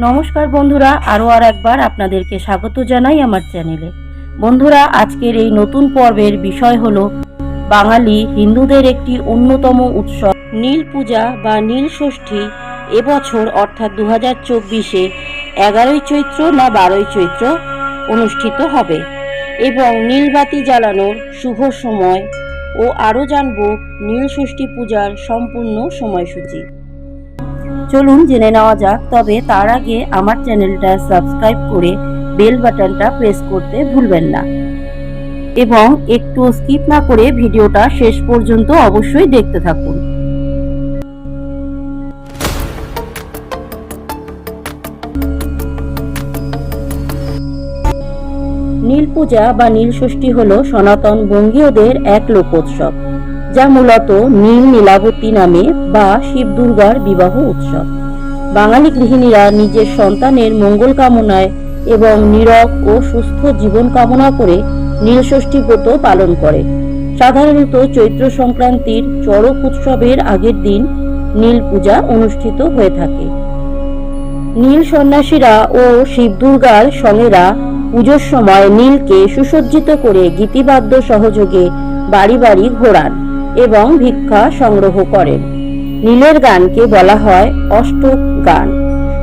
নমস্কার বন্ধুরা, আরও আর একবার আপনাদেরকে স্বাগত জানাই আমার চ্যানেলে। বন্ধুরা, আজকের এই নতুন পর্বের বিষয় হল বাঙালি হিন্দুদের একটি অন্যতম উৎসব, নীল পূজা বা নীল ষষ্ঠী। এবছর অর্থাৎ দু হাজার চব্বিশে এগারোই চৈত্র না বারোই চৈত্র অনুষ্ঠিত হবে এবং নীলবাতি জ্বালানোর শুভ সময় ও আরও জানব নীল ষষ্ঠী পূজার সম্পূর্ণ সময়সূচি। চলুন জেনে নেওয়া যাক, তবে তার আগে আমার চ্যানেলটা সাবস্ক্রাইব করে বেল বাটনটা প্রেস করতে ভুলবেন না। এবং একটু স্কিপ না করে ভিডিওটা শেষ পর্যন্ত অবশ্যই দেখতে থাকুন। নীল পূজা বা নীল ষষ্ঠী হল সনাতন বঙ্গীয়দের এক লোকোৎসব। যা মূলত নীল নীলাবতী নামে বা শিব দুর্গার বিবাহ উৎসব। বাঙালি গৃহিণীরা নিজের সন্তানের মঙ্গল কামনায় এবং নীরব ও সুস্থ জীবন কামনা করে নীলষষ্ঠী ব্রত পালন করে। সাধারণত চৈত্র সংক্রান্তির চড়ক উৎসবের আগের দিন নীল পূজা অনুষ্ঠিত হয়ে থাকে। নীল সন্ন্যাসীরা ও শিব দুর্গার সঙ্গেরা পুজোর সময় নীলকে সুসজ্জিত করে গীতিবাদ্য সহযোগে বাড়ি বাড়ি ঘোরান। এবং ভিক্ষা সংগ্রহ করেন নীলের গানকে বলা হয় অষ্টক গান।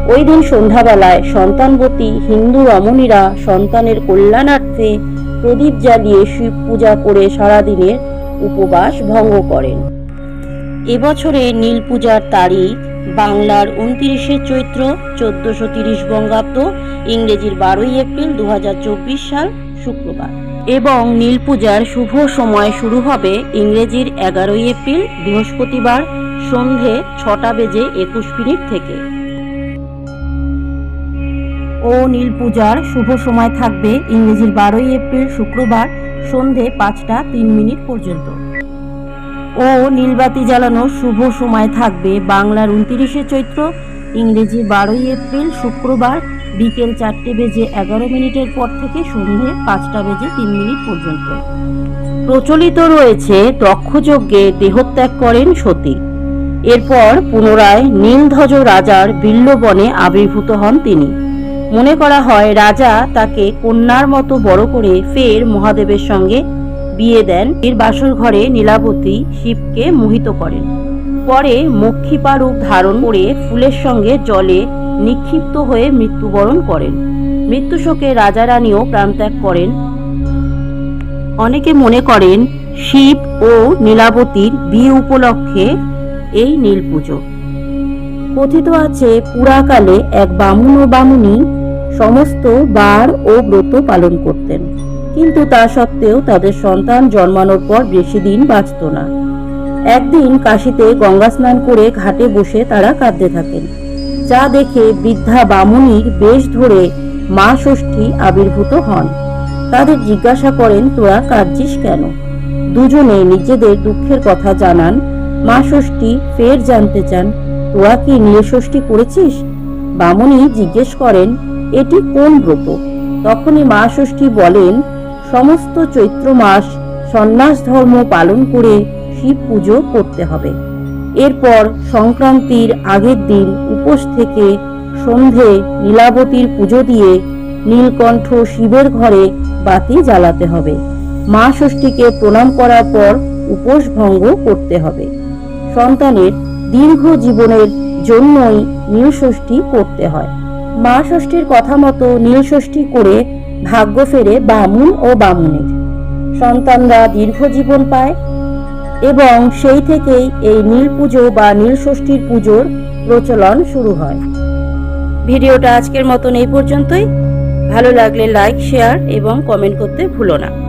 ওই দিন সন্ধ্যাবেলায় সন্তানবতী হিন্দু রমণীরা সন্তানের কল্যাণার্থে প্রদীপ জ্বালিয়ে শিব পূজা করে সারাদিনের উপবাস ভঙ্গ করেন। এবছরে নীল পূজার তারিখ বাংলার উনত্রিশে চৈত্র চোদ্দশো তিরিশ বঙ্গাব্দ, ইংরেজির বারোই এপ্রিল দু হাজার চব্বিশ সাল শুক্রবার। এবং নীল পূজার শুভ সময় শুরু হবে ইংরেজির এগারোই এপ্রিল, বৃহস্পতিবার, সন্ধে ছটা বেজে একুশ মিনিট থেকে। ও নীল পূজার শুভ সময় থাকবে ইংরেজির বারোই এপ্রিল, শুক্রবার, সন্ধে পাঁচটা তিন মিনিট পর্যন্ত। ও নীলবাতি জ্বালানোর শুভ সময় থাকবে বাংলার উনতিরিশে চৈত্র ইংরেজি বারোই এপ্রিল, শুক্রবার বিকেল চারটে বেজে এগারো মিনিটের পর থেকে সন্ধে পাঁচটা বেজে তিন মিনিট পর্যন্ত। প্রচলিত রয়েছে দক্ষযজ্ঞে দেহত্যাগ করেন সতী। এরপর পুনরায় নীলধ্বজ রাজার বিল্লবনে আবির্ভূত হন তিনি। মনে করা হয় রাজা তাকে কন্যার মতো বড় করে ফের মহাদেবের সঙ্গে বিয়ে দেন। এর বাসর ঘরে নীলাবতী শিবকে মোহিত করেন। পরে মক্ষিপা রূপ ধারণ করে ফুলের সঙ্গে জলে নিক্ষিপ্ত হয়ে মৃত্যুবরণ করেন। মৃত্যু শোকে রাজা রানীও প্রাণত্যাগ করেন। অনেকে মনে করেন শিব ও নীলাবতীর বিয়ে উপলক্ষে এই নীল পুজো। কথিত আছে পুরাকালে এক বামুন ও বামুনি সমস্ত বার ও ব্রত পালন করতেন। কিন্তু তা সত্ত্বেও তাদের সন্তান জন্মানোর পর বেশি দিন বাঁচত না। একদিন কাশিতে গঙ্গা স্নান করে ঘাটে বসে তারা কাঁদতে থাকেন। যা দেখে বৃদ্ধা বামুনির বেশ ধরে মা ষষ্ঠী আবির্ভূত হন। তাদের জিজ্ঞাসা করেন, তোরা কাঁদছিস কেন? দুজনে নিজেদের দুঃখের কথা জানান। মা ষষ্ঠী ফের জানতে চান, তোরা কি নীল ষষ্ঠী করেছিস? বামুনি জিজ্ঞেস করেন, এটি কোন ব্রত? তখনই মা ষষ্ঠী বলেন, সমস্ত চৈত্র মাস সন্ন্যাস ধর্ম পালন করে শিব পুজো করতে হবে। এরপর সংক্রান্তির আগের দিন উপোস থেকে সন্ধে নীলাবতীর পুজো দিয়ে নীলকণ্ঠ শিবের ঘরে বাতি জ্বালাতে হবে। মা ষষ্ঠীকে প্রণাম করার পর উপোস ভঙ্গ করতে হবে। সন্তানের দীর্ঘ জীবনের জন্যই নীল ষষ্ঠী করতে হয়। মা ষষ্ঠীর কথা মতো নীল ষষ্ঠী করে ভাগ্য ফেরে বামুন ও বামুনের। সন্তানরা দীর্ঘ জীবন পায় এবং সেই থেকেই এই নীল পুজো বা নীল ষষ্ঠীর পুজোর প্রচলন শুরু হয়। ভিডিওটা আজকের মতন এই পর্যন্তই। ভালো লাগলে লাইক শেয়ার এবং কমেন্ট করতে ভুলো না।